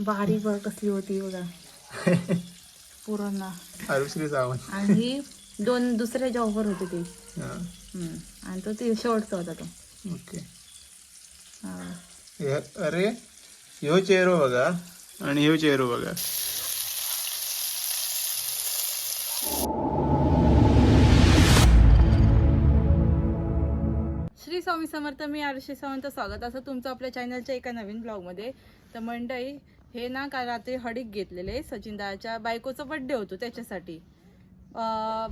बारीक बघ कसली होती बघा. पूर्ण आरुश्री सावंत आणि दोन दुसऱ्या जॉबवर होते ते. हा, हम्म. आणि तो ते शेवटचा होता तो. ओके. हा. हे- अरे ह्यो चेहरो बघा आणि ह्यो चेहरो बघा. श्री स्वामी समर्थ मी आरुषी सावंत. स्वागत असं तुमचं आपल्या चॅनलच्या एका नवीन ब्लॉगमध्ये तर मंडई हे ना काल रात्री हडीक घेतलेले. सचिन दाच्या बायकोचा बड्डे होतो त्याच्यासाठी.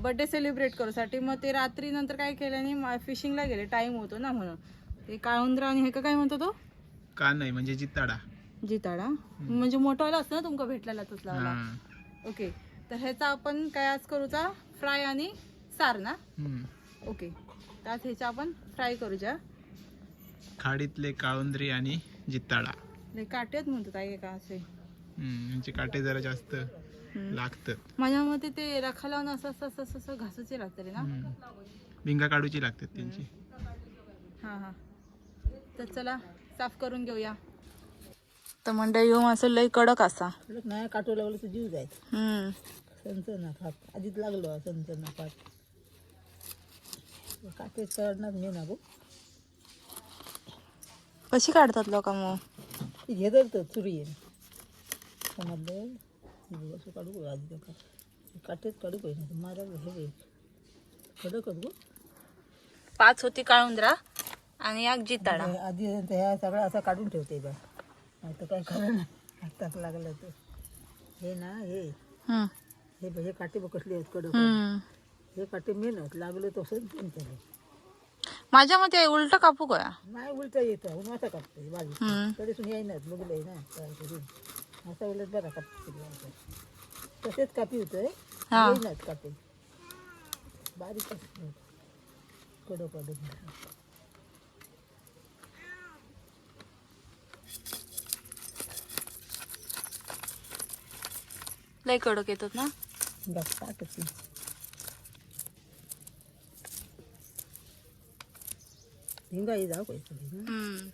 बड्डे सेलिब्रेट करूसाठी. मग ते रात्री नंतर काय केल्याने फिशिंगला गेले. टाइम होतो ना म्हणून. ते काळुंद्रा आणि हे काय म्हणतो तो? का नाही म्हणजे जिताडा. जिताडा. म्हणजे मोठावाला असतो ना तुमका भेटलेला तसला. ओके. तर ह्याचा आपण काय आज करूचा? फ्राय आणि सार ना. ओके. तर आज ह्याचा आपण फ्राय करूच्या. खाडीतले काळुंद्री आणि जिताडा. लय काट्यात म्हणतात आहे का असे. हम्म, यांचे काटे जरा जास्त. लागतात. माझ्या मते ते रखा लावून असं असं असं असं- असं घासूचे लागते ना. भिंगा काढूची लागतात त्यांची. हा हा. तर चला साफ करून घेऊया. तर मंडळी येऊन असं लय कडक असा. नाही काटू लागलं तर जीव जायचं हम्म. संच ना खात आधीच लागलो संच ना खात काटे चढणार मी ना गो. कशी काढतात लोक मग? ती घेदरतं चुरी आहे समजलं हे असं काढू आधी का काटेच काढू पाहिजे मारायला हे बघ. कडकच गो पाच होती काळुंद्रा आणि एक जिताडा हे आधी ह्या सगळं असं काढून ठेवते बा नाही तर काय खरं नाही हातात लागलं तर हे ना हे. हे हे काटे बघ कसले आहेत कडक. हे काटे मेहनत लागले तसं पण त्याला माझ्या मते उलट कापू गया नाही उलटा येतं. उन्हाचा कापते बाजू हम्म. तरीसून येईनात बघलंय ना तयार करून असा उलट बरा कापते तसेच कापी होतंय. हा. येईनात कापे. बारीक असते कडक कडक लय कडक येतात ना? बस टाकते हिंगाई जाऊ हम्म.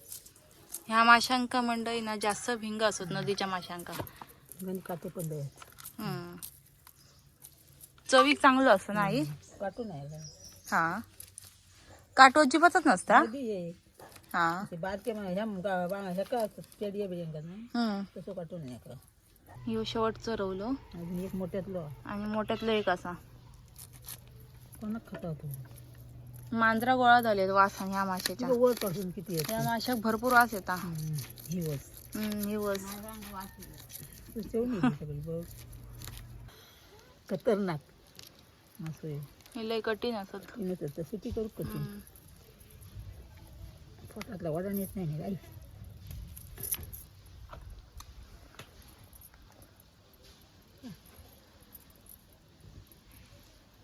ह्या माशांका मंडळी ना जास्त भिंग असत नदीच्या माशांका. काटे पण हम्म. चवीक चांगलं असतं नाही काटून आहे का हा. काटो अजिबातच नसता? नदी आहे. हा. ते बारके मा- ह्या गा- बा- ह्या का पेडिया बिडिया ना. हम्म. तसं काटून आहे का ह्यो शेवटचं रवलो अजून एक मोठ्यातलं. आणि मोठ्यातलं एक असा. कोणाक खाता होतो मांजरा गोळा झाले वास ह्या माशाच्या. पासून किती आहे माशाक भरपूर वास येता ही. वस. ही वस. तू खतरनाक. असं आहे. हे लय कठीण असत तर सुटी करू कठीण. पोटातला वडण येत नाही गाई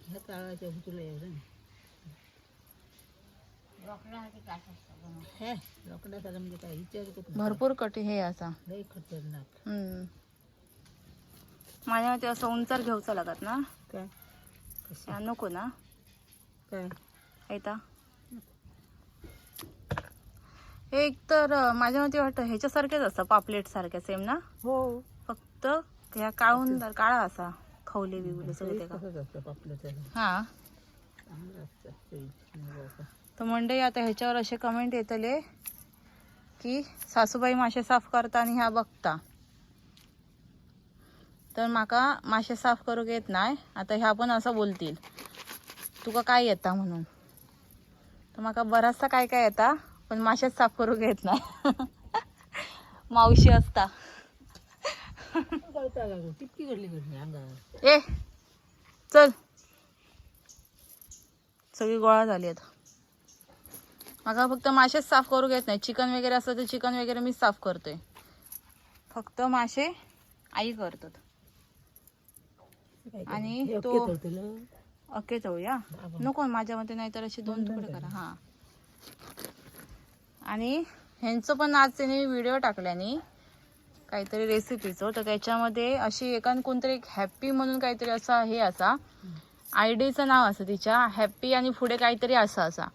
ह्या काळाच्या तुला एवढं हे म्हणजे काय. भरपूर कठीण हे असा. लय खतरनाक. हम्म. माझ्या मते असं उंचार घेऊचा लागत ना. काय? कसं नको ना. काय? हे एक तर अं, माझ्या मते वाटतं ह्याच्यासारखेच असतं पापलेट सारख्या सेम ना? हो. फक्त ह्या काळून काळा असा खवले बिवले सगळे ते का? तसंच असतं पापलं त्याला. हा. चांगलं असतं चवीत. तर मंडई आता ह्याच्यावर असे कमेंट येतले की सासूबाई मासे साफ करता आणि ह्या बघता. तर माका मासे साफ करूक येत नाही. आता ह्या पण असं बोलतील. तुका काय येता म्हणून? तर माका बराचसा काय काय येता पण माशेच साफ करूक येत नाही. मावशी असता. ए चल. सगळी गोळा झाली आता. माका फक्त मासेच साफ करू घेत नाही. चिकन वगैरे असतं तर चिकन वगैरे मी साफ करतोय फक्त मासे आई करतात. आणि तो-. ओके जाऊया नको माझ्या मते नाही तर असे दोन तुकडे करा. हा. आणि ह्यांचं पण आज त्यांनी व्हिडिओ टाकल्यानी काहीतरी रेसिपीचं तर त्याच्यामध्ये अशी एकान कोणतरी एक हॅप्पी म्हणून काहीतरी असा हे असा. आय डीचं नाव असं तिच्या. हॅप्पी आणि पुढे काहीतरी असं असा.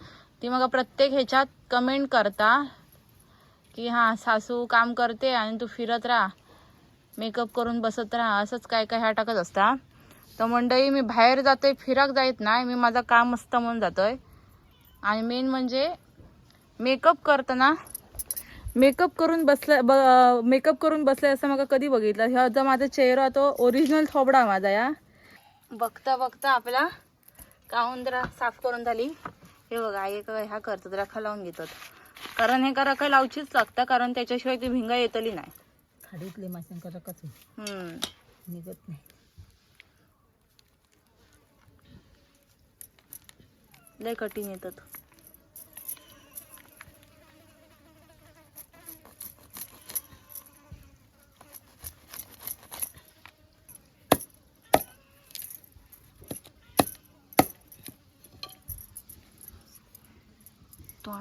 ती मग प्रत्येक ह्याच्यात कमेंट करता की हां सासू काम करते आणि तू फिरत राहा. मेकअप करून बसत राहा. असंच काय काय ह्या टाकत असता. तर मंडळी मी बाहेर जाते फिराक जायत नाही. मी माझं काम मस्त म्हणून जातोय. आणि मेन म्हणजे मेकअप करताना मेकअप करून बसल्या ब मेकअप करून बसले असं मला कधी बघितलं? ह्या जो माझा चेहरा तो ओरिजिनल थोबडा माझा या. बघता बघता आपला काउंद्रा साफ करून झाली. हे बघा एक ह्या करतात राखा लावून घेतात. कारण हे करा काही लावचीच लागतं कारण त्याच्याशिवाय ती भिंगा येतली नाही. खाडीतले माशांका रकच हम्म. निघत नाही. लय कठीण येतात.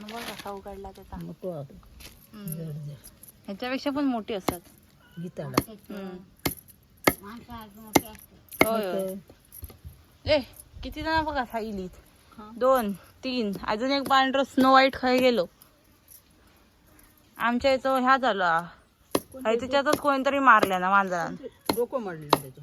बघ कसा उघडला त्याचा मोठो ह्याच्यापेक्षा पण मोठी असतात. होय होय. ए किती जण बघा साईलीत दोन तीन अजून एक पांढरं स्नो व्हाईट खाई गेलो. आमच्या इथं ह्या झाला. त्याच्यातच कोणतरी मारल्या ना मांजरान. डोकं मारलेलं त्याचं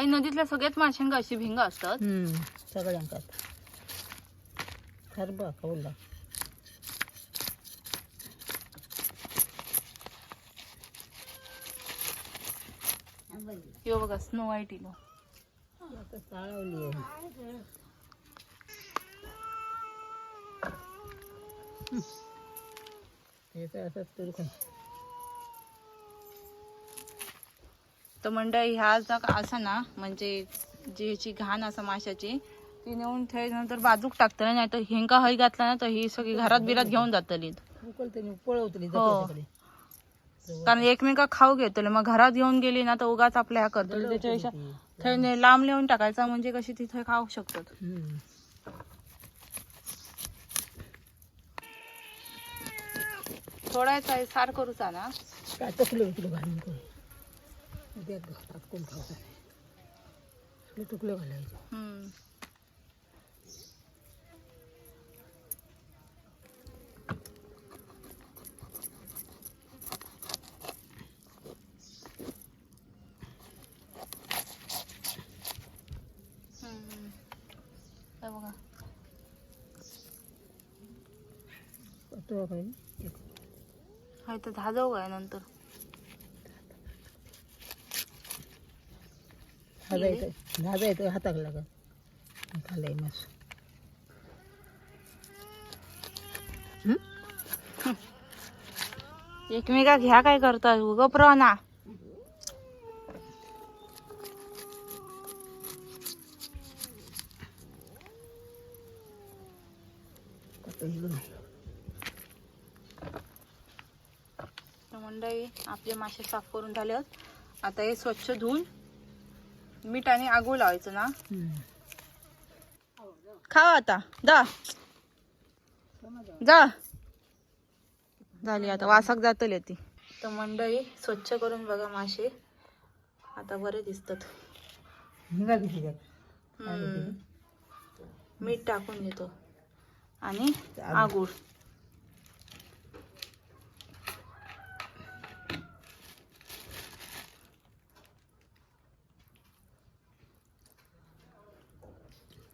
आणि नदीतल्या सगळ्यात माशांका अशी भिंगा असतात. सगळ्यांकात. खरबा कवला यो बघा स्नो व्हाईट इलो ते तर असंच तर मंडळी ह्या जा असा ना म्हणजे जी ह्याची घाण असा माशाची ती नेऊन ठेव नंतर बाजूक टाकतले नाही तर हिंका हय घातला ना तर ही सगळी घरात बिरात घेऊन जातली पळवतली हो. जपल्याकडे कारण एकमेका खाऊ घेतले मग घरात घेऊन गेली ना तर उगाच आपल्या ह्या करतो त्याच्यापेक्षा थंय ने- लांब नेऊन टाकायचा म्हणजे कशी तिथे खाऊ शकतात. थोडासा सार करूचा ना. काय घालून? उद्या घरात कोण खाऊ टुकलं घालायचं. हम्म. हम्म. हे बघा. तो काय हा इथं दहा जाऊ काय नंतर. झाजा येतं हाताक लागत खाल्लाय मास एकमेका घ्या काय करतात उगप ना मंडळी आपले मासे साफ करून झाले आता हे स्वच्छ धुवून मीठ आणि आगू लावायचं ना? खावा आता. जा. जा. झाली आता वासाक जातली ती. तर मंडळी स्वच्छ करून बघा मासे. आता बरे दिसतात. मीठ टाकून देतो. आणि आगूळ.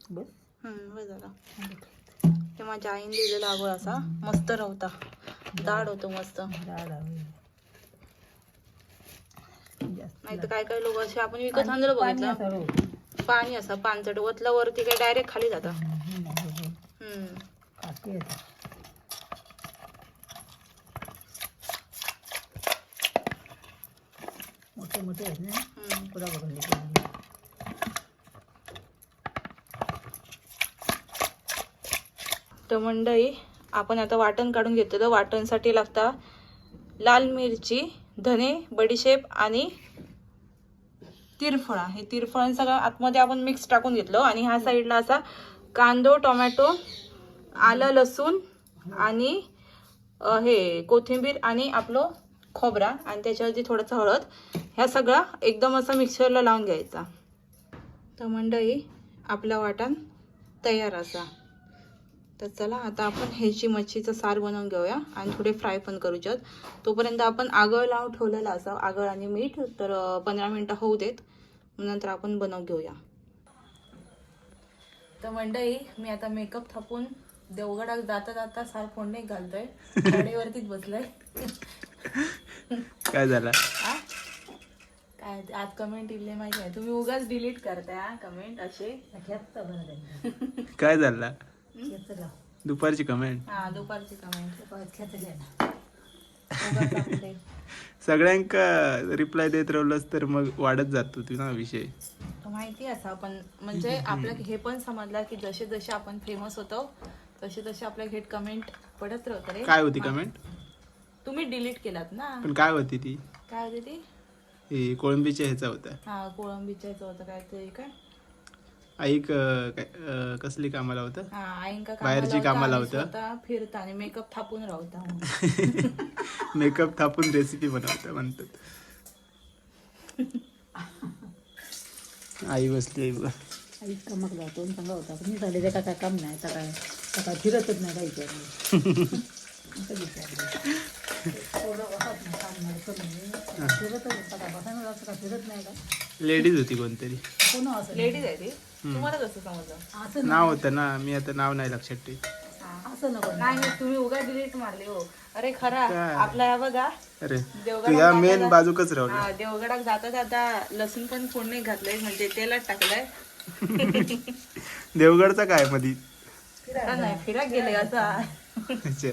झालं. ते माझ्या आईने दिलेला आगोळ असा मस्त राहता दाड होतो मस्त. नाही तर काय काय लोक असे आपण विकत आणलेलं पाणी बघितलं. पाणी असं पानचट वतला वरती काय डायरेक्ट खाली जाता. हम्म. मोठे मोठे आहेत ना. पुरा तर मंडळी आपण आता वाटण काढून घेतलेलं. वाटणसाठी लागता लाल मिरची धने बडीशेप आणि तिरफळा. हे तिरफळ सगळं आतमध्ये आपण मिक्स टाकून घेतलं. आणि ह्या साईडला असा कांदो टोमॅटो आलं लसूण आणि हे कोथिंबीर आणि आपलं खोबरा आणि त्याच्यावरती थोडंसं हळद. ह्या सगळा एकदम असं मिक्सरला लावून घ्यायचा. तर मंडळी आपला वाटण तयार असा. तर चला आता आपण ह्याची मच्छीचं सार बनवून घेऊया आणि थोडे फ्राय पण करूच्यात तोपर्यंत आपण आगळ लावून ठेवलेलं असं आगळ आणि मीठ तर पंधरा मिनटं होऊ देत. नंतर आपण बनवून घेऊया. तर मंडळी मी आता मेकअप थापून देवगडात जाता जाता सार फोडणे घालतोय. गाडीवरतीच बसलोय. काय झाला? काय आज कमेंट इले माहिती आहे. तुम्ही उगाच डिलीट करताय हा कमेंट असे. काय झाला? दुपारची कमेंट हा दुपारची कमेंट सगळ्यांका रिप्लाय देत राहिलंस तर मग वाढत जातो तू ना विषय. माहिती असा पण म्हणजे आपल्याला हे पण समजलं की जसे जसे आपण फेमस होतो तसे तसे आपल्या हेट कमेंट पडत राहत रे. काय होती कमेंट तुम्ही डिलीट केलात ना. पण काय होती ती? काय होती ती? हे कोळंबीच्या ह्याचा होता. हा कोळंबीच्या याचं होतं काय ते काय? ऐक कसली कामाला होतं? हा बाहेरची कामाला होतं. फिरता आणि मेकअप थापून राहता मेकअप थापून रेसिपी बनवता म्हणतात. आई बसली आई बघ. आई कमक आणि चांगला होता? पण मी झाले त्याचा काय काम नाही आता काय आता काय फिरतच नाही काही विचारलं. फिरत नाही का? लेडीज होती कोणतरी. कोण असं? लेडीज आहे ती. तुम्हाला कसं समजलं. असं नाव होतं ना मी आता नाव नाही लक्षात ठेव असं नको. नाही नाही, तुम्ही उगा डिलीट मारले हो. अरे खरा काय? आपला या बघा. अरे देवगडात तू या जाताना- मेन बाजूकच राहू हा, देवगडात जाता जाता लसूण पण फोडणी घातलंय म्हणजे तेलात टाकलंय. देवगडचा काय मधी? हा, नाही फिराक गेले असा अच्छा.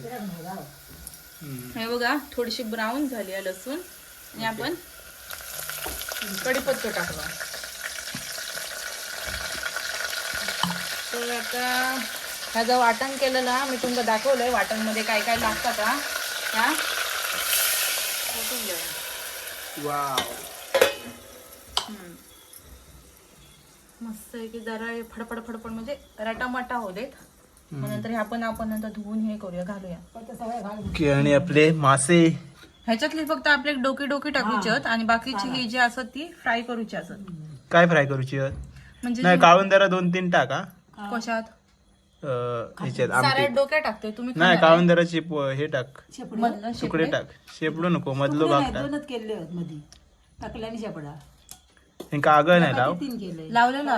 हे बघा थोडीशी ब्राऊन झाली आहे लसूण. आणि आपण कढीपत्ता टाकला. तर आता ह्याचं वाटण केलेलं हा, मी तुम्हाला दाखवलंय वाटणमध्ये काय काय हा. घेऊया. वाव. हम्म. मस्त आहे की जरा हे फडफड फडफड म्हणजे रटामटा होऊ देत. मग नंतर हे आपण आपण नंतर धुवून हे करूया घालूया. आणि आपले मासे. ह्याच्यातली फक्त आपले डोकी डोकी टाकूची आहेत आणि बाकीची ही. जी असत ती फ्राय करूची असत. काय फ्राय करूची आहेत? म्हणजे काळून जरा दोन तीन टाका. कशात? अं, ह्याच्यात साऱ्या आमटी. डोक्या टाकते तुम्ही नाही काळून जराची हे टाक. मधलं तुकडे शेपडे? टाक. शेपडू नको मधलो भाग नाही टाक दोनच केले आहेत मध्ये टाकले आणि शेपडा. कागळ नाही लाव. तीन केले. लावलेलं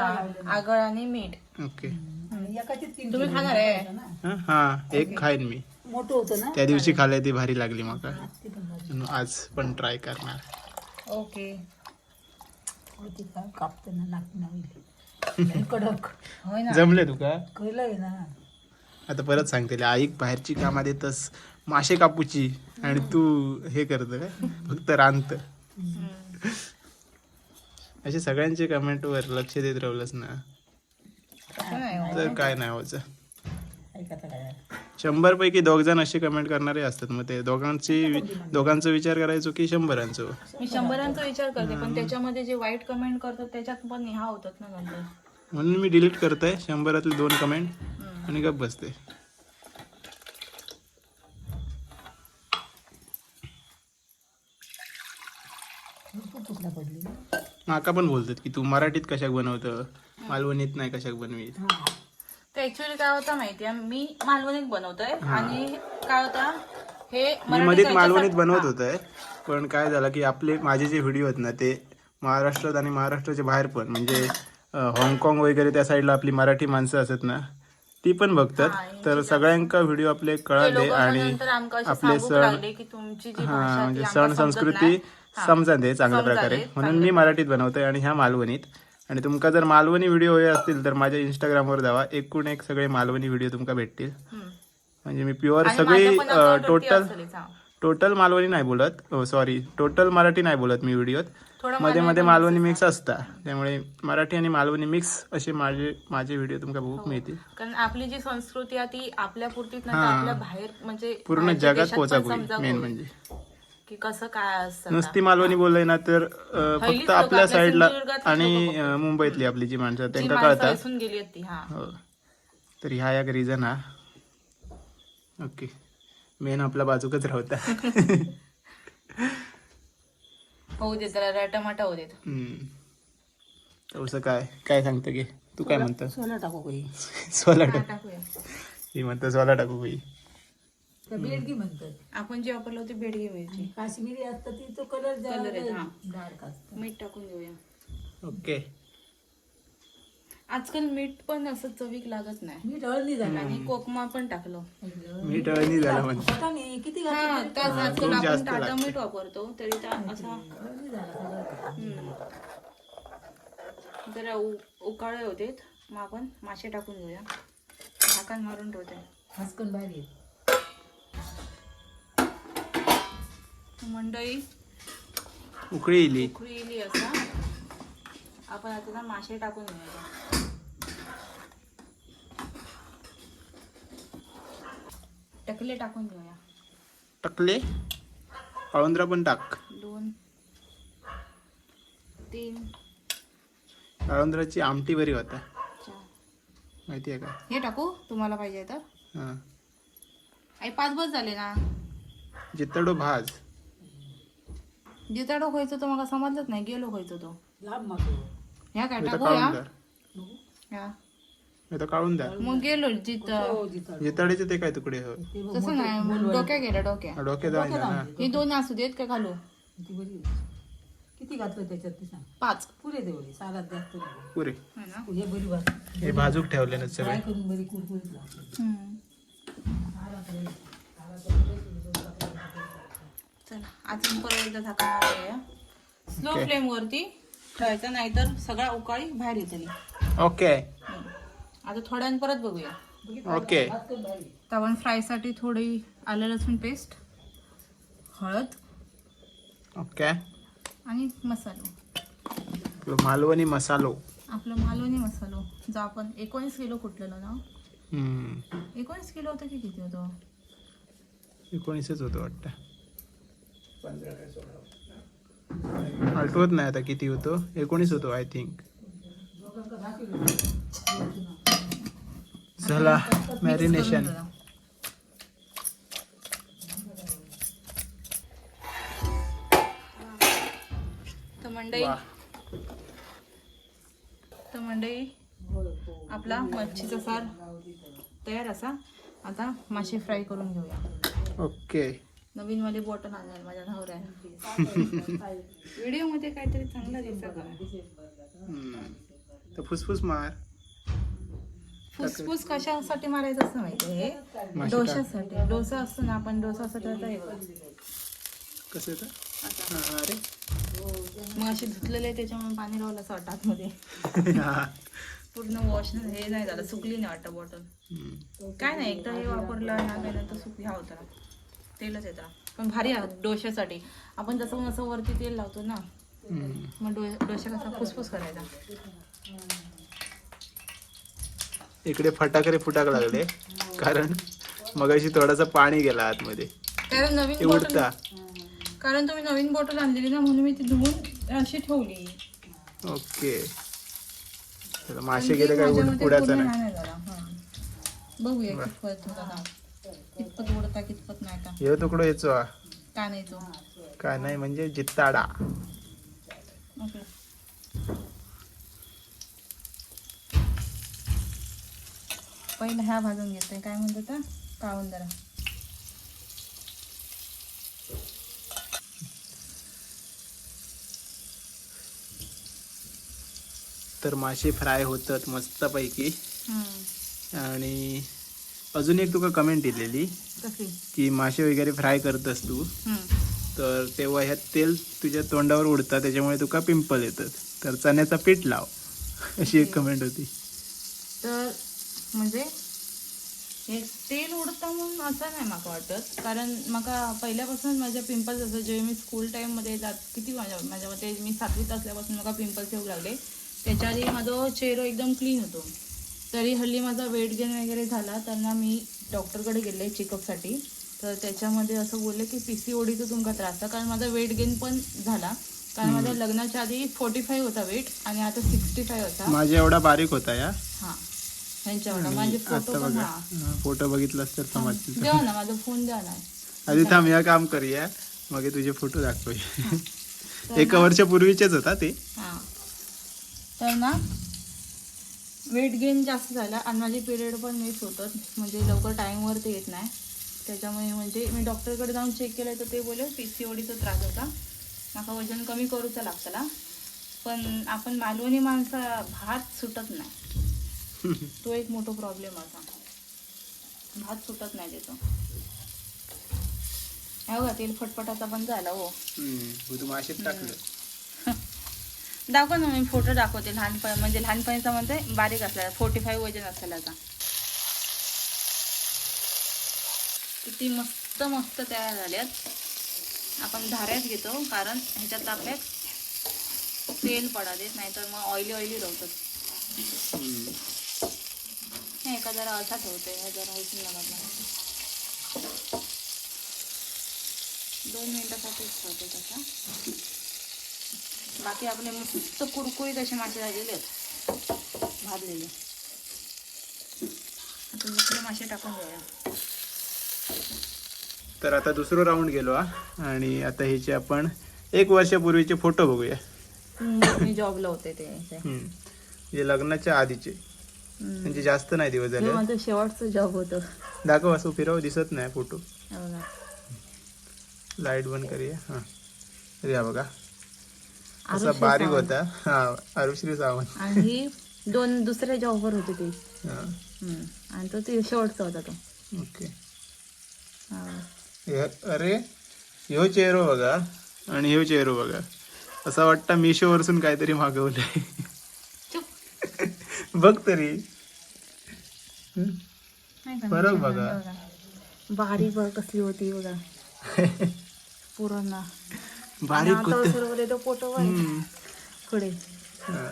आगळ आणि मीठ. ओके. आणि एकाचे तीन तुम्ही खाणार आहे. हं? हा एक खाईन मी. मोठं होतं ना? त्या दिवशी खाल्ले ती भारी लागली माका ती पण भाजी म्हणून आज पण ट्राय करणार. ओके. होती का कापताना नाक नाही कडक. होय ना. जमले तुका कळलंय ना. आता परत सांगते आईक बाहेरची कामात येतस मासे कापूची आणि तू हे करत काय फक्त रांत. असे सगळ्यांचे कमेंट वर लक्ष देत राहिलंस ना. तर काय नाही व्हायचं ऐकायचं काय शंभर पैकी दोघ जण असे कमेंट करणारे असतात. मग ते दोघांची दोघांचा विचार करायचो की शंभरांचो? मी शंभरांचा विचार करते पण त्याच्यामध्ये जे वाईट कमेंट करतात त्याच्यात पण ह्या होतात ना नंतर म्हणून मी डिलीट करतोय. शंभरातले दोन कमेंट आणि गप बसते. माका पण बोलतात की तू मराठीत कशाक बनवतं? मालवणीत नाही कशाक बनवीत? हा ते ऍक्च्युली काय होतं माहितीये मी मालवणीत बनवतोय आणि काय होतं? हे मी मध्येच मालवणीत बनवत होतंय. पण काय झालं की आपले माझे जे व्हिडिओ आहेत ना ते महाराष्ट्रात आणि महाराष्ट्राच्या बाहेर पण म्हणजे हाँगकाँग वगैरे त्या साईडला आपली मराठी माणसं असत ना ती पण बघतात. तर सगळ्यांका व्हिडिओ आपले कळाले आणि आपले सण हा म्हणजे सण संस्कृती. समजा दे चांगल्या प्रकारे. म्हणून मी मराठीत बनवतोय आणि ह्या मालवणीत. आणि तुमका जर मालवणी व्हिडिओ हवे असतील तर माझ्या इंस्टाग्रामवर जावा. एकूण एक सगळे मालवणी व्हिडिओ तुमका भेटतील. म्हणजे मी प्युअर सगळी टोटल हा. टोटल मालवणी नाही बोलत. सॉरी टोटल मराठी नाही बोलत मी व्हिडिओत मध्ये मध्ये मालवणी मिक्स असता त्यामुळे मराठी आणि मालवणी मिक्स असे माझे माझे व्हिडिओ तुमका हो. बघूक मिळतील. कारण आपली जी संस्कृती आहे ती आपल्या पुरतीच नाही हा. आपल्या बाहेर म्हणजे पूर्ण जगात समजावं मेन म्हणजे. की कसं काय असतं नुसती मालवणी बोललंय ना तर अं, फक्त आपल्या साईडला आणि अं, मुंबईतली आपली जी माणसं आहेत, त्यांना कळतात असून गेली होती हा. हो. तर ह्या एक रिझन हा. ओके. मेन आपला बाजूकच राहता. होऊ देत त्याला रॅटमाटा होऊ देत. हम्म. तसं काय? काय सांगतं की तू काय म्हणतं सोला टाकू सोला टाक. टाकूया. ती म्हणतं ज्वाला टाकू बाई त्या बेडगी म्हणतात. आपण जे वापरलं होती बेडगी मिरची काश्मीरी असतं ती तो कलर आहे, हा. डार्क असतो. मीठ टाकून घेऊया ओके. आजकाल मीठ पण असं चवीक लागत नाही. मीठ हळदी झाला. आणि कोकमा पण टाकलं. मी टळणी झाला म्हणजे. पता नाही किती हा घातलं त्याच आजकाल खूप आपण जास्त टाटा लागतं. मीठ वापरतो तरी त्या असा हळदी झाला सगळं हम्म. जरा उ- उकाळे होते मग आपण मासे टाकून घेऊया झाकण मारून ठेवते. हसकन भारी आहे. मंडळी. उकळी इली उकळी इली असा. आपण आता ना मासे टाकून घेऊया. टकले टाकून घेऊया. टाकले? काळुंद्रा पण टाक. दोन. तीन. काळुंद्राची आमटी बरी होता. माहिती आहे का? हे टाकू? तुम्हाला पाहिजे तर. हां. आई पाच बस झाले ना? जितडो भाज. जिताडो व्हायचं तो मला समजलंच नाही गेलो व्हायचं तो. लांब मागं. ह्या काय टाकू ह्या. मी तर काळुंदर मग गेलो जित हो, जिथं. जितड्याचे ते काय तुकडे ते बघ, तसं नाही डोक्या गेल्या डोक्या. हा, डोक्यात जाऊन ना हे. दोन असू देत का घालू ती बरी आहे. किती घातलं त्याच्यात ते सांग. पाच. पुरे तेवढे सालात जास्त. पुरे. है ना हे बरी भात हे बाजूक ठेवले ना सगळे. फ्राय करून बरी कुरकुरीत लागते हम्म. चला अजून परत एकदा झाकण मारूया स्लो Okay. फ्लेम वरती ठेवायचा नाहीतर सगळा उकाळी बाहेर येतली ओके आता थोड्या वेळाने परत बघूया. ओके आपण फ्रायसाठी थोडी आलं लसूण पेस्ट हळद ओके आणि मसालो. आपलं मालवणी मसालो. आपलं मालवणी मसालो जो आपण एकोणीस किलो कुठलेलो ना? हम्म. एकोणीस किलो होतं की किती होतं? एकोणीसच होतं वाटतं. आठवत नाही आता किती होतो. एकोणीस होतो आय थिंक झाला मॅरिनेशन तर मंडई. तर मंडई आपला मच्छीचा सार तयार असा. आता मासे फ्राय करून घेऊया. ओके नवीन वाली बॉटल आणणार माझ्या नवऱ्या व्हिडिओमध्ये काहीतरी चांगलं दिसत. तर फुसफुस मार. फुसफुस कशासाठी मारायचं असं माहिती हे मासे डोशासाठी. डोसा असतो ना आपण डोसा असं त्याचा हे बघा. कसं येतं? अरे. मग अशी धुतलेले त्याच्यामुळे पाणी लावलं असं वाटतं आतमध्ये. हा. पूर्ण वॉश हे नाही झालं सुकली नाही वाटतं बॉटल. काय नाही एकदा हे वापरलं ह्या नंतर सुकली हा होता तेलच येतं. पण भारी आहे डोश्यासाठी. आपण जसं असं वरती तेल लावतो ना. मग डो डोशा कसा फुसफुस करायचा. इकडे फटाकडे फुटाक लागले. कारण मगाशी थोडासा पाणी गेला आतमध्ये. कारण नवीन उडता. कारण तुम्ही नवीन बॉटल आणलेली ना म्हणून मी ती धुवून अशी ठेवली. ओके. मासे गेले काय माझ्या उड मते उडायचं पूर्ण नाही. बघूया कितपत उडता कितपत नाही का हे तुकडो याचो हा. का नाही तो काय नाही म्हणजे जित्ताडा. ओके. पहिला ह्या भाजून घेतोय. काय म्हणतो तर काळून जरा तर मासे फ्राय होतात मस्तपैकी. आणि अजून एक तुका कमेंट दिलेली कशी? की मासे वगैरे फ्राय करतस तू. तर तेव्हा ह्यात तेल तुझ्या तोंडावर उडतं त्याच्यामुळे तुका पिंपल येतात. तर चण्याचा पीठ लाव अशी एक कमेंट होती. तर म्हणजे हे तेल उडता म्हणून असं नाही म्हाका वाटत कारण म्हाका पहिल्यापासून माझ्या पिंपल्स असं जेव्हा मी स्कूल टाईममध्ये जात किती माझ्या माझ्या मते मी सातवीत असल्यापासून म्हाका पिंपल्स येऊ लागले. त्याच्या आधी माझं चेहरा एकदम क्लीन होतो. तरी हल्ली माझा वेट गेन वगैरे झाला त्यांना मी डॉक्टरकडे गेले चेकअपसाठी तर त्याच्यामध्ये असं बोलले की पी सी ओडीचा तुमका त्रास आहे कारण माझा वेट गेन पण झाला. कारण माझ्या लग्नाच्या आधी फोर्टी फाईव्ह होता वेट आणि आता सिक्स्टी फाईव्ह होता. माझ्या एवढा बारीक होता या? हा माझे फोटो पण हा. फोटो बघितलास तर समजतील. द्या ना माझा फोन द्या ना. आधी थांब या काम करूया. मग तुझे फोटो दाखवूया. एका वर्षापूर्वीचेच होता ते. हा. तर ना वेट गेन जास्त झाला आणि माझे पिरियड पण मिस होतात म्हणजे लवकर टाईमवर ते येत नाही. त्याच्यामुळे म्हणजे मी डॉक्टरकडे जाऊन चेक केलं तर ते बोलले पी सी ओडीचा त्रास होता. माका वजन कमी करूचा लागतला. पण आपण मालवणी माणसा भात सुटत नाही. तो एक मोठा प्रॉब्लेम असा भात सुटत नाही त्याचं. हे बघा तेल फटफटाचा पण झाला हो. टाकलं. दाखव ना मी फोटो दाखवते लहानपण म्हणजे लहानपणीचा म्हणजे बारीक असला फोर्टी फाईव्ह वजन असल्याचा किती मस्त मस्त तयार झाल्यात आपण धाऱ्यात घेतो कारण ह्याच्यात आपल्यात तेल पडा देत नाहीतर मग ऑइली ऑइली राहतात नाही हे एका जरा असा ठेवतोय ह्या जरा इथून दोन मिनिटासाठीच ठेवते तसा. बाकी आपले मस्त कुरकुरीत असे मासे झालेले आहेत. भाजलेले. आता दुसरे मासे टाकून घेऊया. तर आता दुसरं राऊंड गेलो आणि आता ह्याचे आपण एक वर्षापूर्वीचे फोटो बघूया. मी जॉबला होते ते. हम्म. जे लग्नाच्या आधीचे. म्हणजे जास्त नाही दिवस झाले. माझं शेवटचं जॉब होतं. दाखव असं फिरव दिसत नाही फोटो हे. लाइट बंद करूया. हा. हा बघा. असा बारीक. होता. हा आरुश्री सावंत. आणि दोन दुसऱ्या जॉबवर होते ते. हा. हम्म. आणि तो ते शेवटचा होता तो. ओके. हा. हे- अरे ह्यो चेहरो बघा आणि ह्यो चेहरो बघा. असं वाटतं मिशो वरसून काहीतरी मागवलंय. चुप. बघ तरी. हम्म. नाही का? फरक बघा. बारीक बघ कसली होती बघा. पूर्ण बारीक कुत्ते सर्व तो फोटो हम्म. पुढे. हा.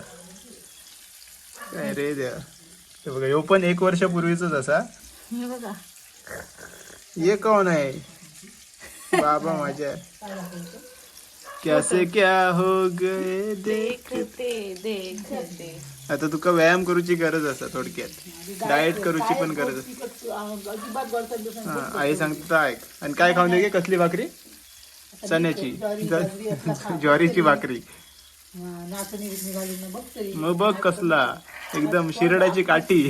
काय रे द्या हे बघा ह्यो पण एक वर्षापूर्वीच असा. हे बघा. ये कोण आहे? बाबा माझ्या. कैसे क्या हो गए देख देखते देखते. आता तुका व्यायाम करूची गरज असा थोडक्यात. डाएट करूची पण गरज आई सांगते ऐक. आणि काय खाऊन दे कसली भाकरी? चण्याची. ज्वारीची भाकरी. मग बघ कसला. एकदम शिरडाची काठी.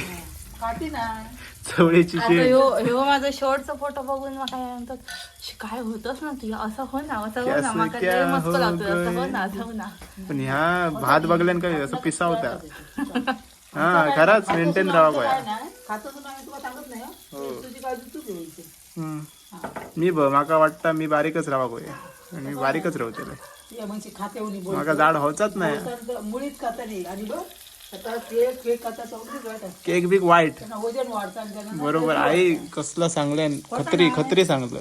काठी ना. चवळीची ह्यो माझा शॉर्टचा फोटो बघून मग काय म्हणतात "शी, काय होतच ना तुझ्या? असं हो ना असं हो ना मस्त हो लागतो असं हो गए? ना असं हो ना. पण ह्या भात बघल्यान काय असं पिसावता हा खराच मेंटेन राहा हं. हो. तुझी काळजी तू. मी ब माका वाटतं मी बारीकच राहा गोय आणि मी बारीकच म्हणजे बोल माका जाड होचाच नाही. मुळीच खाता नाही आणि बघ आता केक केक खाता चौकलीच वाटत केक बिक वाईट. बरोबर. आई कसला सांगल्यान खत्री खत्री सांगलं.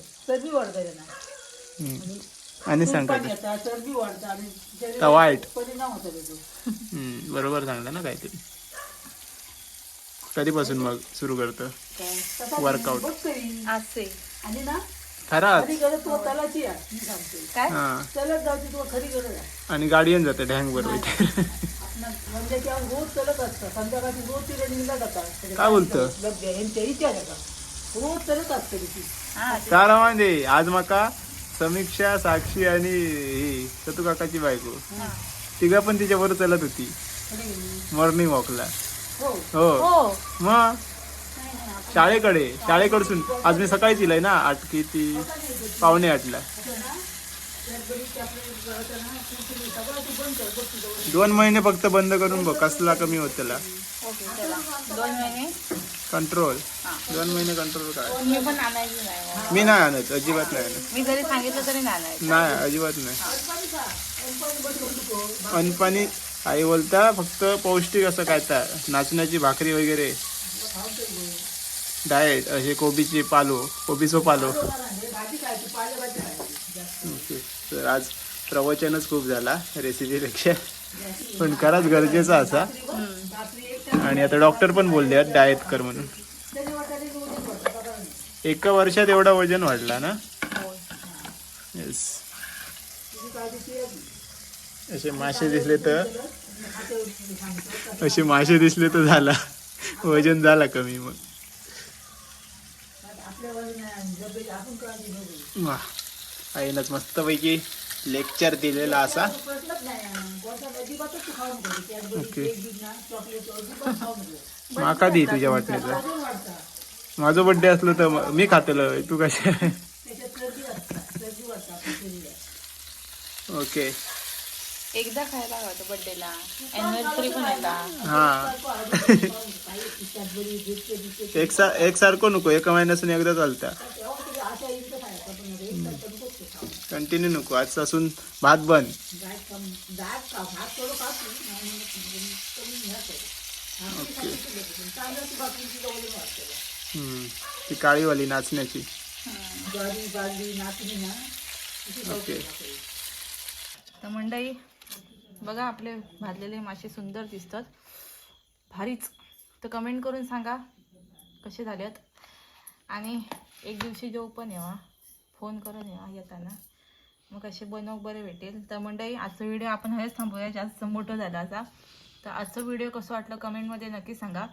आणि सांगत तर वाईट. बरोबर सांगलं ना काहीतरी. कधीपासून मग सुरू करतं? तसा आणि ना खराच. खरी गरज तो तलाची आहे मी सांगते. काय? हा. चलत जाऊची तो खरी गरज आहे. आणि गाडीयन जाते ढँग बरोबर म्हणजे रोज चलत असतं. संध्याकाळची रोज ती रनिंगला जातात. काय बोलतं? का? रोज चलत असते ती. हा मांदे आज माका समीक्षा साक्षी आणि ही सतू काकाची बायको. तिघा पण तिच्याबरोबर चालत होती. मॉर्निंग वॉकला. हो. हो. हो. मग? शाळेकडे शाळेकडसून. आज मी सकाळीच इलाय ना आठ किती? पावणे आठला. दोन महिने फक्त बंद करून बघ कसला कमी होत त्याला. कंट्रोल दोन महिने कंट्रोल काय. मी नाही आणत अजिबात नाही आणत. मी जरी सांगितलं तरी नाही अजिबात नाही. अनपाणी आई बोलता फक्त पौष्टिक असं काय तर नाचण्याची भाकरी वगैरे. डाएट असे कोबीचे पालो कोबीचो पालो. ओके. तर आज प्रवचनच खूप झाला रेसिपीपेक्षा. पण खराच गरजेचा असा. आणि आता डॉक्टर पण बोलले डाएट कर म्हणून. एका वर्षात एवढा वजन वाढला ना? येस असे मासे दिसले तर असे मासे दिसले तर झाला. वजन झाला कमी मग. वा आईनंच मस्तपैकी लेक्चर दिलेला असा. ओके माका दी तुझ्या वाटणीचा माझा बड्डे असलो तर म- मी खातलो तू कशा? ओके एकदा खायला होतं बर्थडेला अॅनिव्हर्सरी पण येता हा एक सा एक सारखं नको एका महिन्यासून एकदा चालता कंटिन्यू नको आजपासून भात बंद हम्म. ती काळीवाली नाचण्याची. ओके तर मंडई बघा आपले भाजलेले मासे सुंदर दिसतात. भारीच. तर कमेंट करून सांगा कसे झालेत. आणि एक दिवशी जेव पण येवा. फोन करून येवा येताना. मग कसे बनव बरे भेटेल. तर मंडई आजचा व्हिडिओ आपण हेच थांबूया. जास्त मोठं झाला असा. तर आजचा व्हिडिओ कसं वाटलं कमेंटमध्ये नक्की सांगा.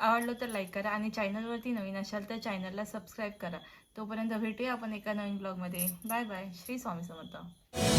आवडलं तर लाईक करा आणि चॅनलवरती नवीन असाल तर चॅनलला सबस्क्राईब करा. तोपर्यंत भेटूया आपण एका नवीन ब्लॉगमध्ये बाय बाय श्री स्वामी समर्थ.